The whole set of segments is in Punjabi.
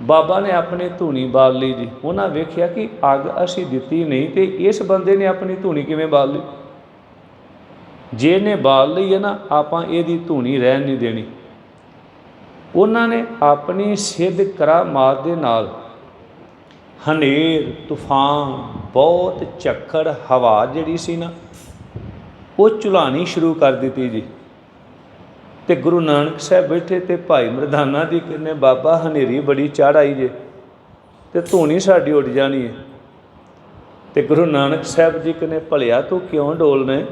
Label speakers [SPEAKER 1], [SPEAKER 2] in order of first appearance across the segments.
[SPEAKER 1] ਬਾਬਾ ਨੇ ਆਪਣੀ ਧੂਣੀ ਬਾਲ ਲਈ ਜੀ। ਉਹਨਾਂ ਵੇਖਿਆ ਕਿ ਅੱਗ ਅਸੀਂ ਦਿੱਤੀ ਨਹੀਂ ਤੇ ਇਸ ਬੰਦੇ ਨੇ ਆਪਣੀ ਧੂਣੀ ਕਿਵੇਂ ਬਾਲ ਲਈ? ਜੇ ਇਹਨੇ ਬਾਲ ਲਈ ਹੈ ਨਾ, ਆਪਾਂ ਇਹਦੀ ਧੂਣੀ ਰਹਿਣ ਨਹੀਂ ਦੇਣੀ। ਉਹਨਾਂ ਨੇ ਆਪਣੀ ਸਿੱਧ ਕਰਾਮਾਤ ਦੇ ਨਾਲ ਹਨੇਰ, ਤੂਫਾਨ, ਬਹੁਤ ਝੱਖੜ ਹਵਾ ਜਿਹੜੀ ਸੀ ਨਾ, ਉਹ ਚੁਲਾਣੀ ਸ਼ੁਰੂ ਕਰ ਦਿੱਤੀ ਜੀ। ਤੇ ਗੁਰੂ ਨਾਨਕ ਸਾਹਿਬ ਬੈਠੇ ਤੇ ਭਾਈ ਮਰਦਾਨਾ ਜੀ ਕਹਿੰਦੇ ਬਾਬਾ ਹਨੇਰੀ ਬੜੀ ਚੜ੍ਹ ਆਈ ਜੇ ਤੇ ਧੂਣੀ ਸਾਡੀ ਉੱਡ ਜਾਣੀ ਹੈ ਤੇ ਗੁਰੂ ਨਾਨਕ ਸਾਹਿਬ ਜੀ ਕਹਿੰਦੇ ਭਲਿਆ ਤੂੰ ਕਿਉਂ ਡੋਲਨੇ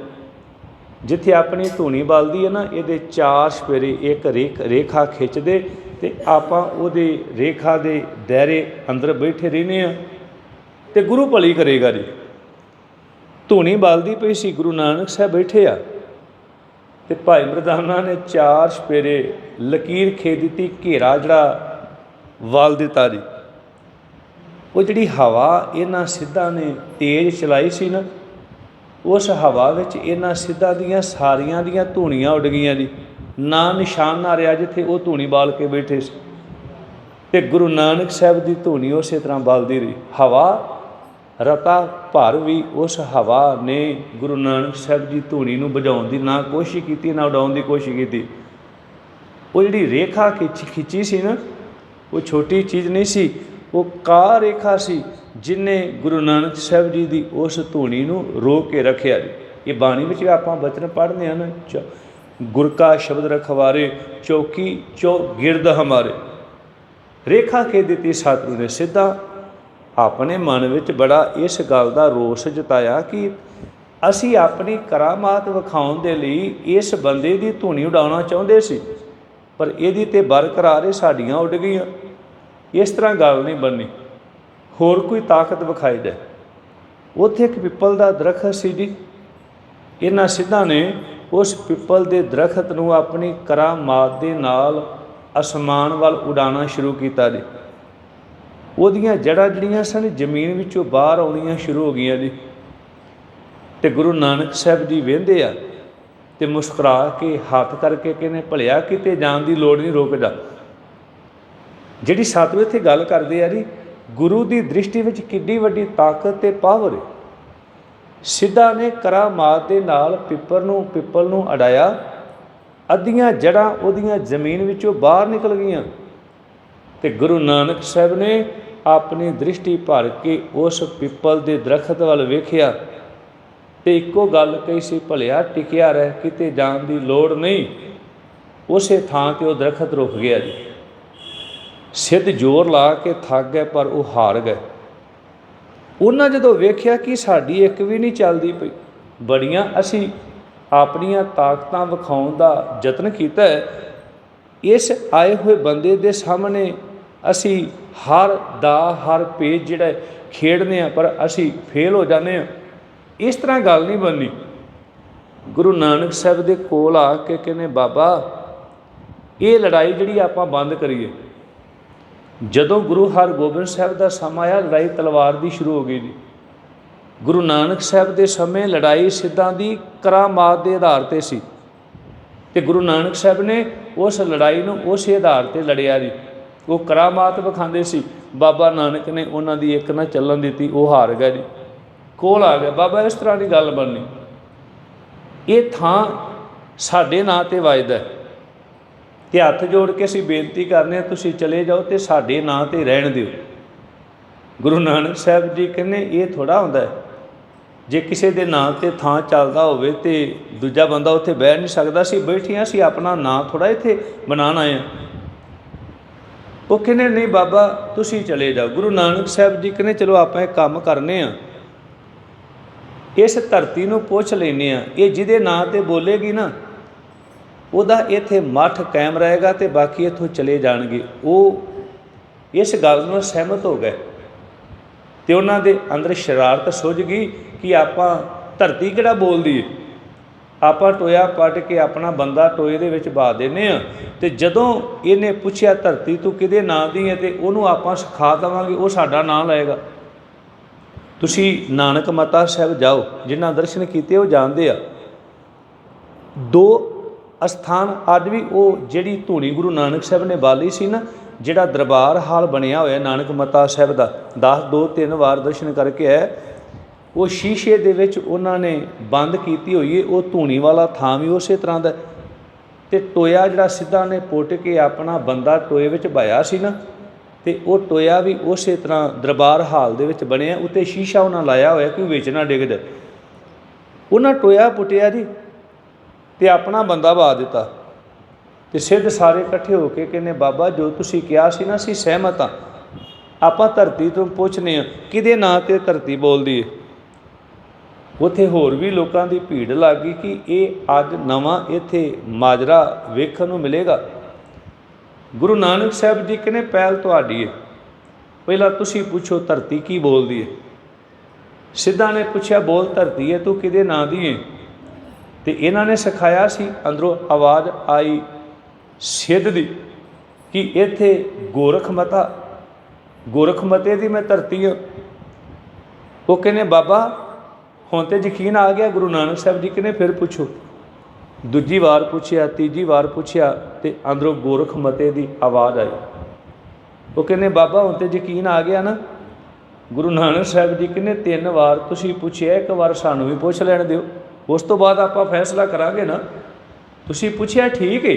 [SPEAKER 1] ਜਿੱਥੇ ਆਪਣੀ ਧੂਣੀ ਬਲਦੀ ਹੈ ਨਾ, ਇਹਦੇ ਚਾਰ ਸਪੇਰੇ ਇੱਕ ਰੇਖ, ਰੇਖਾ ਖਿੱਚਦੇ ਤੇ ਆਪਾਂ ਉਹਦੇ ਰੇਖਾ ਦੇ ਦਾਇਰੇ ਅੰਦਰ ਬੈਠੇ ਰਹਿੰਦੇ ਆ। ਤੇ ਗੁਰੂ ਭਲੀ ਕਰੇਗਾ ਜੀ। ਧੂਣੀ ਬਲਦੀ ਪਈ ਸੀ, ਗੁਰੂ ਨਾਨਕ ਸਾਹਿਬ ਬੈਠੇ ਆ। ਤੇ ਭਾਈ ਮਰਦਾਨਾ ਨੇ ਚਾਰ ਸਪੇਰੇ ਲਕੀਰ ਖੇ ਦਿੱਤੀ, ਘੇਰਾ ਜਿਹੜਾ ਵਲ ਦਿੱਤਾ ਜੀ। ਉਹ ਜਿਹੜੀ ਹਵਾ ਇਹਨਾਂ ਸਿੱਧਾਂ ਨੇ ਤੇਜ਼ ਚਲਾਈ ਸੀ ਨਾ, ਉਸ ਹਵਾ ਵਿੱਚ ਇਹਨਾਂ ਸਿੱਧਾਂ ਦੀਆਂ ਸਾਰੀਆਂ ਦੀਆਂ ਧੂਣੀਆਂ ਉੱਡ ਗਈਆਂ ਜੀ। ਨਾ ਨਿਸ਼ਾਨ ਨਾ ਰਿਹਾ ਜਿੱਥੇ ਉਹ ਧੂਣੀ ਬਾਲ ਕੇ ਬੈਠੇ ਸੀ। ਤੇ ਗੁਰੂ ਨਾਨਕ ਸਾਹਿਬ ਦੀ ਧੂਣੀ ਉਸੇ ਤਰ੍ਹਾਂ ਬਲਦੀ ਰਹੀ। ਹਵਾ ਰਤਾ ਭਰ ਵੀ ਉਸ ਹਵਾ ਨੇ ਗੁਰੂ ਨਾਨਕ ਸਾਹਿਬ ਜੀ ਧੂਣੀ ਨੂੰ ਬੁਝਾਉਣ ਦੀ ਨਾ ਕੋਸ਼ਿਸ਼ ਕੀਤੀ, ਨਾ ਉਡਾਉਣ ਦੀ ਕੋਸ਼ਿਸ਼ ਕੀਤੀ। ਉਹ ਜਿਹੜੀ ਰੇਖਾ ਖਿੱਚ, ਖਿੱਚੀ ਸੀ ਨਾ, ਉਹ ਛੋਟੀ ਚੀਜ਼ ਨਹੀਂ ਸੀ, ਉਹ ਕਾ ਰੇਖਾ ਸੀ ਜਿਨੇ ਗੁਰੂ ਨਾਨਕ ਸਾਹਿਬ ਜੀ ਦੀ ਉਸ ਧੂਣੀ ਨੂੰ ਰੋਕ ਕੇ ਰੱਖਿਆ ਇਹ ਬਾਣੀ ਵਿੱਚ ਆਪਾਂ ਬਚਨ ਪੜ੍ਹਦੇ ਹਾਂ ਨਾ, ਚ- ਗੁਰ ਕਾ ਸ਼ਬਦ ਰਖਵਾਰੇ, ਚੌਕੀ ਚੋ ਗਿਰਦ ਹਮਾਰੇ। ਰੇਖਾ ਕੇ ਦਿੱਤੀ, ਸਤਿਗੁਰੂ ਨੇ ਸਿੱਧਾ ਆਪਣੇ ਮਨ ਵਿੱਚ ਬੜਾ ਇਸ ਗੱਲ ਦਾ ਰੋਸ ਜਤਾਇਆ ਕਿ ਅਸੀਂ ਆਪਣੀ ਕਰਾਮਾਤ ਵਿਖਾਉਣ ਦੇ ਲਈ ਇਸ ਬੰਦੇ ਦੀ ਧੂਣੀ ਉਡਾਉਣਾ ਚਾਹੁੰਦੇ ਸੀ, ਪਰ ਇਹਦੀ ਤੇ ਬਰਕਰਾਰ ਇਹ ਸਾਡੀਆਂ ਉੱਡ ਗਈਆਂ। ਇਸ ਤਰ੍ਹਾਂ ਗੱਲ ਨਹੀਂ ਬਣਨੀ। ਹੋਰ ਕੋਈ ਤਾਕਤ ਵਿਖਾਈ ਦੇ। ਉੱਥੇ ਇੱਕ ਪਿੱਪਲ ਦਾ ਦਰਖਤ ਸੀ ਜੀ। ਇਹਨਾਂ ਸਿੱਧਾਂ ਨੇ ਉਸ ਪਿੱਪਲ ਦੇ ਦਰਖਤ ਨੂੰ ਆਪਣੀ ਕਰਾਮਾਤ ਦੇ ਨਾਲ ਅਸਮਾਨ ਵੱਲ ਉਡਾਉਣਾ ਸ਼ੁਰੂ ਕੀਤਾ ਜੀ। ਉਹਦੀਆਂ ਜੜ੍ਹਾਂ ਜਿਹੜੀਆਂ ਸਨ, ਜ਼ਮੀਨ ਵਿੱਚੋਂ ਬਾਹਰ ਆਉਣੀਆਂ ਸ਼ੁਰੂ ਹੋ ਗਈਆਂ ਜੀ। ਤੇ ਗੁਰੂ ਨਾਨਕ ਸਾਹਿਬ ਜੀ ਵੇਂਦੇ ਆ ਤੇ ਮੁਸਕਰਾ ਕੇ, ਹੱਥ ਕਰਕੇ ਕਹਿੰਦੇ ਭਲਿਆ ਕਿਤੇ ਜਾਣ ਦੀ ਲੋੜ ਨਹੀਂ, ਰੁਕ ਜਾ। ਜਿਹੜੀ ਸਤਿਗੁਰ ਇੱਥੇ ਗੱਲ ਕਰਦੇ ਆ ਜੀ, ਗੁਰੂ ਦੀ ਦ੍ਰਿਸ਼ਟੀ ਵਿੱਚ ਕਿੱਡੀ ਵੱਡੀ ਤਾਕਤ ਤੇ ਪਾਵਰ ਹੈ ਸਿੱਧਾ ਨੇ ਕਰਾਮਾਤ ਦੇ ਨਾਲ ਪਿੱਪਰ ਨੂੰ, ਪਿੱਪਲ ਨੂੰ ਅਡਾਇਆ ਅੱਧੀਆਂ ਜੜਾਂ ਉਹਦੀਆਂ ਜ਼ਮੀਨ ਵਿੱਚੋਂ ਬਾਹਰ ਨਿਕਲ ਗਈਆਂ। ਤੇ ਗੁਰੂ ਨਾਨਕ ਸਾਹਿਬ ਨੇ ਆਪਣੀ ਦ੍ਰਿਸ਼ਟੀ ਭਰ ਕੇ ਉਸ ਪਿੱਪਲ ਦੇ ਦਰਖਤ ਵੱਲ ਵੇਖਿਆ ਤੇ ਇੱਕੋ ਗੱਲ ਕਹੀ ਸੀ, ਭਲਿਆ ਟਿਕਿਆ ਰਹਿ, ਕਿਤੇ ਜਾਣ ਦੀ ਲੋੜ ਨਹੀਂ। ਉਸੇ ਥਾਂ ਤੇ ਉਹ ਦਰਖਤ ਰੁਕ ਗਿਆ ਜੀ। ਸਿੱਧ ਜ਼ੋਰ ਲਾ ਕੇ ਥੱਕ ਗਏ, ਪਰ ਉਹ ਹਾਰ ਗਏ। ਉਹਨਾਂ ਜਦੋਂ ਵੇਖਿਆ ਕਿ ਸਾਡੀ ਇੱਕ ਵੀ ਨਹੀਂ ਚੱਲਦੀ ਪਈ, ਬੜੀਆਂ ਅਸੀਂ ਆਪਣੀਆਂ ਤਾਕਤਾਂ ਵਿਖਾਉਣ ਦਾ ਯਤਨ ਕੀਤਾ, ਇਸ ਆਏ ਹੋਏ ਬੰਦੇ ਦੇ ਸਾਹਮਣੇ ਅਸੀਂ ਹਰ ਦਾ ਹਰ ਪੇਜ ਜਿਹੜਾ ਖੇਡਦੇ ਆ ਪਰ ਅਸੀਂ ਫੇਲ ਹੋ ਜਾਂਦੇ ਆ ਇਸ ਤਰ੍ਹਾਂ ਗੱਲ ਨਹੀਂ ਬਣਨੀ। ਗੁਰੂ ਨਾਨਕ ਸਾਹਿਬ ਦੇ ਕੋਲ ਆ ਕੇ ਕਹਿੰਦੇ, ਬਾਬਾ, ਇਹ ਲੜਾਈ ਜਿਹੜੀ ਆਪਾਂ ਬੰਦ ਕਰੀਏ। ਜਦੋਂ ਗੁਰੂ ਹਰਗੋਬਿੰਦ ਸਾਹਿਬ ਦਾ ਸਮਾਂ ਆਇਆ, ਲੜਾਈ ਤਲਵਾਰ ਦੀ ਸ਼ੁਰੂ ਹੋ ਗਈ ਜੀ। ਗੁਰੂ ਨਾਨਕ ਸਾਹਿਬ ਦੇ ਸਮੇਂ ਲੜਾਈ ਸਿੱਧਾਂ ਦੀ ਕਰਾਮਾਤ ਦੇ ਆਧਾਰ ਤੇ ਸੀ। ਤੇ ਗੁਰੂ ਨਾਨਕ ਸਾਹਿਬ ਨੇ ਉਸ ਲੜਾਈ ਨੂੰ ਉਸੇ ਆਧਾਰ ਤੇ ਲੜਿਆ ਜੀ। ਉਹ ਕਰਾਮਾਤ ਵਿਖਾਉਂਦੇ ਸੀ। ਬਾਬਾ ਨਾਨਕ ਨੇ ਉਹਨਾਂ ਦੀ ਇੱਕ ਨਾ ਚੱਲਣ ਦਿੱਤੀ, ਉਹ ਹਾਰ ਗਿਆ ਜੀ। ਕੋਲ ਆ ਗਿਆ। ਬਾਬਾ, ਇਸ ਤਰ੍ਹਾਂ ਦੀ ਗੱਲ ਬਣਨੀ। ਇਹ ਥਾਂ ਸਾਡੇ ਨਾਂ ਤੇ ਵਾਜਦਾ ਹੈ। ਤੇ ਹੱਥ ਜੋੜ ਕੇ ਅਸੀਂ ਬੇਨਤੀ ਕਰਨੇ ਆ, ਤੁਸੀਂ ਚਲੇ ਜਾਓ ਤੇ ਸਾਡੇ ਨਾਂ ਤੇ ਰਹਿਣ ਦਿਓ। ਗੁਰੂ ਨਾਨਕ ਸਾਹਿਬ ਜੀ ਕਹਿੰਦੇ, ਇਹ ਥੋੜਾ ਹੁੰਦਾ ਹੈ। ਜੇ ਕਿਸੇ ਦੇ ਨਾਂ ਤੇ ਥਾਂ ਚੱਲਦਾ ਹੋਵੇ ਤੇ ਦੂਜਾ ਬੰਦਾ ਉੱਥੇ ਬਹਿ ਨਹੀਂ ਸਕਦਾ। ਸੀ ਬੈਠੀਆਂ ਸੀ ਆਪਣਾ ਨਾਂ ਥੋੜਾ ਇੱਥੇ ਬਣਾਉਣ ਆਏ ਉਹ ਕਹਿੰਦੇ, ਨਹੀਂ ਬਾਬਾ, ਤੁਸੀਂ ਚਲੇ ਜਾਓ। ਗੁਰੂ ਨਾਨਕ ਸਾਹਿਬ ਜੀ ਕਹਿੰਦੇ, ਚਲੋ ਆਪਾਂ ਇਹ ਕੰਮ ਕਰਨੇ ਆ। ਇਸ ਧਰਤੀ ਨੂੰ ਪੁੱਛ ਲੈਨੇ ਆ। ਇਹ ਜਿਹਦੇ ਨਾਂ ਤੇ ਬੋਲੇਗੀ ਨਾ, ਉਹਦਾ ਇੱਥੇ ਮੱਠ ਕਾਇਮ ਰਹੇਗਾ ਤੇ ਬਾਕੀ ਇੱਥੋਂ ਚਲੇ ਜਾਣਗੇ। ਉਹ ਇਸ ਗੱਲ ਨਾਲ ਸਹਿਮਤ ਹੋ ਗਏ ਤੇ ਉਹਨਾਂ ਦੇ ਅੰਦਰ ਸ਼ਰਾਰਤ ਸੁੱਝ ਗਈ ਕਿ ਆਪਾਂ ਧਰਤੀ ਕਿਹੜਾ ਬੋਲਦੀ ਏ? ਆਪਾਂ ਟੋਇਆ ਪੱਟ ਕੇ ਆਪਣਾ ਬੰਦਾ ਟੋਏ ਦੇ ਵਿੱਚ ਬਾ ਦਿੰਨੇ ਆ ਤੇ ਜਦੋਂ ਇਹਨੇ ਪੁੱਛਿਆ ਧਰਤੀ ਤੂੰ ਕਿਹਦੇ ਨਾਂ ਦੀ ਹੈ ਤੇ ਉਹਨੂੰ ਆਪਾਂ ਸਿਖਾ ਦੇਵਾਂਗੇ, ਉਹ ਸਾਡਾ ਨਾਂ ਲਏਗਾ। ਤੁਸੀਂ ਨਾਨਕ ਮਤਾ ਸਾਹਿਬ ਜਾਓ, ਜਿਨ੍ਹਾਂ ਦਰਸ਼ਨ ਕੀਤੇ ਉਹ ਜਾਣਦੇ ਆ। ਦੋ ਅਸਥਾਨ, ਅੱਜ ਵੀ ਉਹ ਜਿਹੜੀ ਧੂਣੀ ਗੁਰੂ ਨਾਨਕ ਸਾਹਿਬ ਨੇ ਬਾਲੀ ਸੀ ਨਾ, ਜਿਹੜਾ ਦਰਬਾਰ ਹਾਲ ਬਣਿਆ ਹੋਇਆ ਨਾਨਕ ਮਤਾ ਸਾਹਿਬ ਦਾ 10 ਦੋ ਤਿੰਨ ਵਾਰ ਦਰਸ਼ਨ ਕਰਕੇ ਹੈ ਉਹ ਸ਼ੀਸ਼ੇ ਦੇ ਵਿੱਚ ਉਹਨਾਂ ਨੇ ਬੰਦ ਕੀਤੀ ਹੋਈ ਹੈ, ਉਹ ਧੂਣੀ ਵਾਲਾ ਥਾਂ ਵੀ ਉਸੇ ਤਰ੍ਹਾਂ ਦਾ ਹੈ। ਤੇ ਟੋਇਆ ਜਿਹੜਾ ਸਿੱਧਾ ਨੇ ਪੁੱਟ ਕੇ ਆਪਣਾ ਬੰਦਾ ਟੋਏ ਵਿੱਚ ਪਾਇਆ ਸੀ ਨਾ, ਤੇ ਉਹ ਟੋਇਆ ਵੀ ਉਸੇ ਤਰ੍ਹਾਂ ਦਰਬਾਰ ਹਾਲ ਦੇ ਵਿੱਚ ਬਣਿਆ, ਉੱਤੇ ਸ਼ੀਸ਼ਾ ਉਹਨਾਂ ਲਾਇਆ ਹੋਇਆ ਕਿ ਵਿੱਚ ਨਾ ਡਿੱਗ ਜਾਏ। ਉਹਨਾਂ ਟੋਇਆ ਪੁੱਟਿਆ ਜੀ ਤੇ ਆਪਣਾ ਬੰਦਾ ਬਾ ਦਿੱਤਾ। ਤੇ ਸਿੱਧ ਸਾਰੇ ਇਕੱਠੇ ਹੋ ਕੇ ਕਹਿੰਦੇ, ਬਾਬਾ, ਜੋ ਤੁਸੀਂ ਕਿਹਾ ਸੀ ਨਾ, ਅਸੀਂ ਸਹਿਮਤ ਹਾਂ। ਆਪਾਂ ਧਰਤੀ ਤੋਂ ਪੁੱਛਨੇ ਆ ਕਿਹਦੇ ਨਾਂ ਤੇ ਧਰਤੀ ਬੋਲਦੀ ਹੈ? ਉੱਥੇ ਹੋਰ ਵੀ ਲੋਕਾਂ ਦੀ ਭੀੜ ਲੱਗ ਗਈ ਕਿ ਇਹ ਅੱਜ ਨਵਾਂ ਇੱਥੇ ਮਾਜਰਾ ਵੇਖਣ ਨੂੰ ਮਿਲੇਗਾ। ਗੁਰੂ ਨਾਨਕ ਸਾਹਿਬ ਜੀ ਕਹਿੰਦੇ ਪਹਿਲ ਤੁਹਾਡੀ ਹੈ ਪਹਿਲਾਂ ਤੁਸੀਂ ਪੁੱਛੋ ਧਰਤੀ ਕੀ ਬੋਲਦੀ ਹੈ ਸਿੱਧਾ ਨੇ ਪੁੱਛਿਆ, ਬੋਲ ਧਰਤੀ ਹੈ ਤੂੰ ਕਿਹਦੇ ਨਾਂ ਦੀ ਹੈ ਤੇ ਇਹਨਾਂ ਨੇ ਸਿਖਾਇਆ ਸੀ, ਅੰਦਰੋਂ ਆਵਾਜ਼ ਆਈ ਸਿੱਧ ਦੀ ਕਿ ਇੱਥੇ ਗੋਰਖ ਮਤਾ, ਗੋਰਖ ਮਤੇ ਦੀ ਮੈਂ ਧਰਤੀ ਹਾਂ ਉਹ ਕਹਿੰਦੇ, ਬਾਬਾ ਹੁਣ ਤੇ ਯਕੀਨ ਆ ਗਿਆ ਗੁਰੂ ਨਾਨਕ ਸਾਹਿਬ ਜੀ ਕਹਿੰਦੇ ਫਿਰ ਪੁੱਛੋ। ਦੂਜੀ ਵਾਰ ਪੁੱਛਿਆ, ਤੀਜੀ ਵਾਰ ਪੁੱਛਿਆ ਤੇ ਅੰਦਰੋਂ ਗੋਰਖ ਮਤੇ ਦੀ ਆਵਾਜ਼ ਆਈ। ਉਹ ਕਹਿੰਦੇ, ਬਾਬਾ, ਹੁਣ ਤੇ ਯਕੀਨ ਆ ਗਿਆ ਨਾ। ਗੁਰੂ ਨਾਨਕ ਸਾਹਿਬ ਜੀ ਕਹਿੰਦੇ ਤਿੰਨ ਵਾਰ ਤੁਸੀਂ ਪੁੱਛਿਆ, ਇੱਕ ਵਾਰ ਸਾਨੂੰ ਵੀ ਪੁੱਛ ਲੈਣ ਦਿਓ। ਉਸ ਤੋਂ ਬਾਅਦ ਆਪਾਂ ਫੈਸਲਾ ਕਰਾਂਗੇ ਨਾ। ਤੁਸੀਂ ਪੁੱਛਿਆ, ਠੀਕ ਹੈ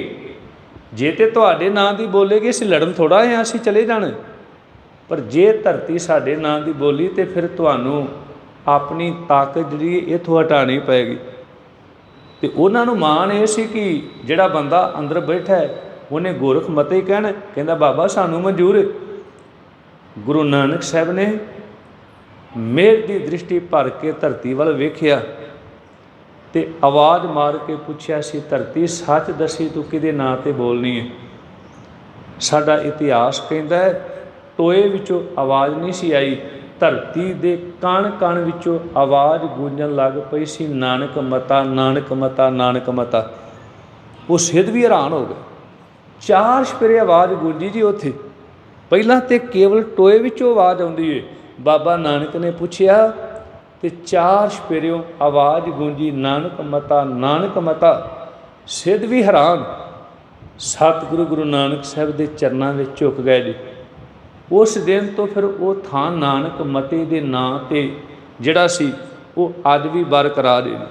[SPEAKER 1] ਜੇ ਤੇ ਤੁਹਾਡੇ ਨਾਂ ਦੀ ਬੋਲੇਗੀ ਅਸੀਂ ਲੜਨ ਥੋੜਾ ਆ ਅਸੀਂ ਚਲੇ ਜਾਣਾ। ਪਰ ਜੇ ਧਰਤੀ ਸਾਡੇ ਨਾਂ ਦੀ ਬੋਲੀ ਤੇ ਫਿਰ ਤੁਹਾਨੂੰ ਆਪਣੀ ਤਾਕਤ ਜਿਹੜੀ ਹੈ, ਇੱਥੋਂ ਹਟਾਣੀ ਪਏਗੀ। ਤੇ ਉਹਨਾਂ ਨੂੰ ਮਾਣ ਇਹ ਸੀ ਕਿ ਜਿਹੜਾ ਬੰਦਾ ਅੰਦਰ ਬੈਠਾ ਹੈ, ਉਹਨੇ ਗੋਰਖ ਮਤੇ ਹੀ ਕਹਿਣਾ, ਕਹਿੰਦਾ, ਬਾਬਾ, ਸਾਨੂੰ ਮਨਜ਼ੂਰ ਹੈ। ਗੁਰੂ ਨਾਨਕ ਸਾਹਿਬ ਨੇ ਮੇਰ ਦੀ ਦ੍ਰਿਸ਼ਟੀ ਭਰ ਕੇ ਧਰਤੀ ਵੱਲ ਵੇਖਿਆ ਤੇ ਆਵਾਜ਼ ਮਾਰ ਕੇ ਪੁੱਛਿਆ ਸੀ ਧਰਤੀ ਸੱਚ ਦੱਸੀ, ਤੂੰ ਕਿਹਦੇ ਨਾਂ ਤੇ ਬੋਲਣੀ ਹੈ? ਸਾਡਾ ਇਤਿਹਾਸ ਕਹਿੰਦਾ ਹੈ, ਟੋਏ ਵਿੱਚੋਂ ਆਵਾਜ਼ ਨਹੀਂ ਸੀ ਆਈ। ਧਰਤੀ ਦੇ ਕਣ ਕਣ ਵਿੱਚੋਂ ਆਵਾਜ਼ ਗੂੰਜਣ ਲੱਗ ਪਈ ਸੀ, ਨਾਨਕ ਮਤਾ ਨਾਨਕ ਮਤਾ ਨਾਨਕ ਮਤਾ। ਉਹ ਸਿੱਧ ਵੀ ਹੈਰਾਨ ਹੋ ਗਏ। ਚਾਰ ਛਪੇਰੇ ਆਵਾਜ਼ ਗੂੰਜੀ ਜੀ ਉੱਥੇ। ਪਹਿਲਾਂ ਤੇ ਕੇਵਲ ਟੋਏ ਵਿੱਚੋਂ ਆਵਾਜ਼ ਆਉਂਦੀ ਏ। ਬਾਬਾ ਨਾਨਕ ਨੇ ਪੁੱਛਿਆ ਤੇ ਚਾਰ ਛਪੇਰਿਓਂ ਆਵਾਜ਼ ਗੂੰਜੀ, ਨਾਨਕ ਮਤਾ ਨਾਨਕ ਮਤਾ। ਸਿੱਧ ਵੀ ਹੈਰਾਨ। ਸਤਿਗੁਰੂ ਗੁਰੂ ਨਾਨਕ ਸਾਹਿਬ ਦੇ ਚਰਨਾਂ ਵਿੱਚ ਝੁਕ ਗਏ ਜੀ। ਉਸ ਦਿਨ ਤੋਂ ਫਿਰ ਉਹ ਥਾਂ ਨਾਨਕ ਮਤੇ ਦੇ ਨਾਂ ਤੇ ਜਿਹੜਾ ਸੀ, ਉਹ ਅੱਜ ਵੀ ਬਰਕਰਾਰ ਹੈ